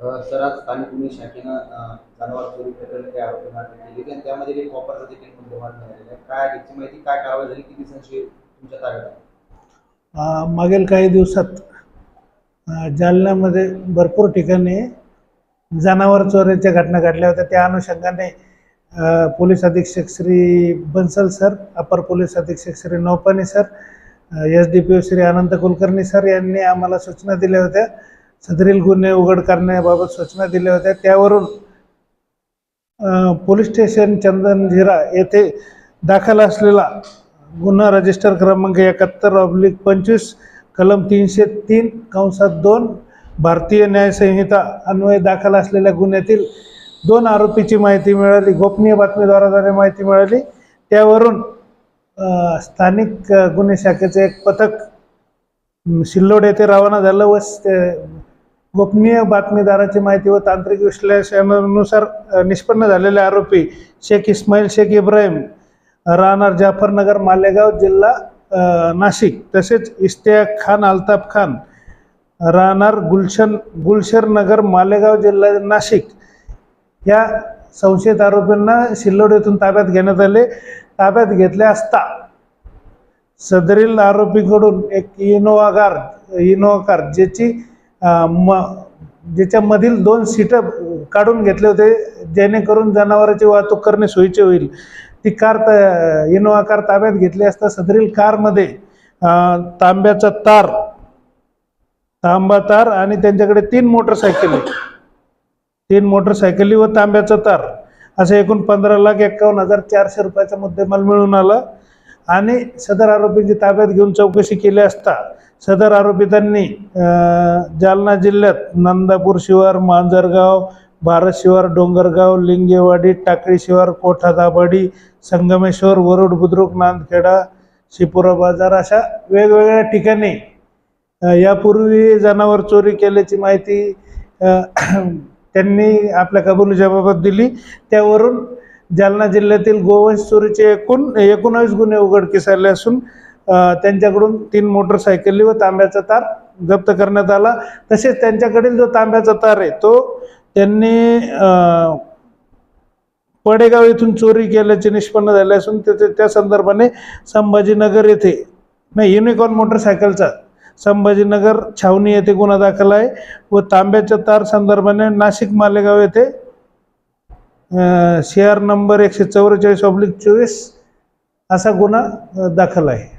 अ, sir आज स्थानिक गुन्हे शाखेनं जनावर चोरी प्रकरणी काही आरोपी अटक केली आणि त्यामध्ये काही कॉपरचा देखील मुद्देमाल मिळालेला आहे काय याची माहिती काय कारवाई झाली? किती संशय तुमच्या ताब्यात आहे? मागील काही दिवसात जालन्यामध्ये भरपूर ठिकाणी जनावर चोरीच्या घटना घडल्या होत्या. त्या अनुषंगाने पोलीस अधीक्षक श्री बन्सल सर अपर पोलीस अधीक्षक Shri Naupane sir S D P O Shri Anant Kulkarni sir यांनी आम्हाला सूचना दिल्या होत्या. सदरील गुन्हे उघड करण्याबाबत सूचना दिल्या होत्या. त्यावरून पोलीस स्टेशन चंदनझिरा येथे दाखल असलेला गुन्हा रजिस्टर क्रमांक एकाहत्तर ऑब्लिक पंचवीस कलम तीनशे तीन कंसात दोन भारतीय न्यायसंहिता अन्वये दाखल असलेल्या गुन्ह्यातील दोन आरोपीची माहिती मिळाली. गोपनीय बातमीद्वाराद्वारे माहिती मिळाली. त्यावरून स्थानिक गुन्हे शाखेचे एक पथक शिल्लोड सिल्लोड येथे रवाना झालं व ते गोपनीय बातमीदाराची माहिती व तांत्रिक विश्लेषणानुसार निष्पन्न झालेले आरोपी शेख इस्माईल शेख इब्राहिम राहणार जाफरनगर मालेगाव जिल्हा नाशिक. तसेच इश्तियाक खान अल्ताफ खान राहणार गुलशन गुलशर नगर मालेगाव जिल्हा नाशिक. या संशयित आरोपींना सिल्लोड येथून ताब्यात घेण्यात आले. ताब्यात घेतले असता सदरील आरोपीकडून एक इनोवा कार इनोवा कार ज्याची म ज्याच्यामधील दोन सीटं काढून घेतले होते जेणेकरून जनावरांची वाहतूक करणे सोयीचे होईल. ती कार त इनोवा कार ताब्यात घेतली असता सदरील कारमध्ये तांब्याचा तार तांबा तार आणि त्यांच्याकडे तीन मोटरसायकली तीन मोटरसायकली व तांब्याचा तार. असे एकूण पंधरा लाख एक्कावन्न हजार चारशे रुपयाचा मुद्देमाल मिळून आला. आणि सदर आरोपींची ताब्यात घेऊन चौकशी केली असता सदर आरोपितांनी जालना जिल्ह्यात नंदापूर शिवार मांजरगाव भारत शिवार डोंगरगाव लिंगेवाडी टाकळी शिवार कोठा दाभाडी संगमेश्वर वरुड बुद्रुक नांदखेडा शिपुरा बाजार अशा वेगवेगळ्या ठिकाणी यापूर्वी जनावर चोरी केल्याची माहिती त्यांनी आपल्या कबुलीच्याबाबत दिली. त्यावरून जालना जिल्ह्यातील गोवंश चोरीचे एकूण एकोणावीस गुन्हे उघडकीस आले असून त्यांच्याकडून तीन मोटरसायकली व तांब्याचा तार जप्त करण्यात आला. तसेच त्यांच्याकडील जो तांब्याचा तार आहे तो त्यांनी पडेगाव येथून चोरी केल्याचे निष्पन्न झाले असून त्याचे त्या संदर्भाने संभाजीनगर येथे नाही युनिकॉर्न मोटरसायकलचा संभाजीनगर छावणी येथे गुन्हा दाखल आहे व तांब्याच्या तार संदर्भाने नाशिक मालेगाव येथे सी आर नंबर एकशे चौवेचाळीस ऑब्लिक चोवीस असा गुन्हा दाखल आहे.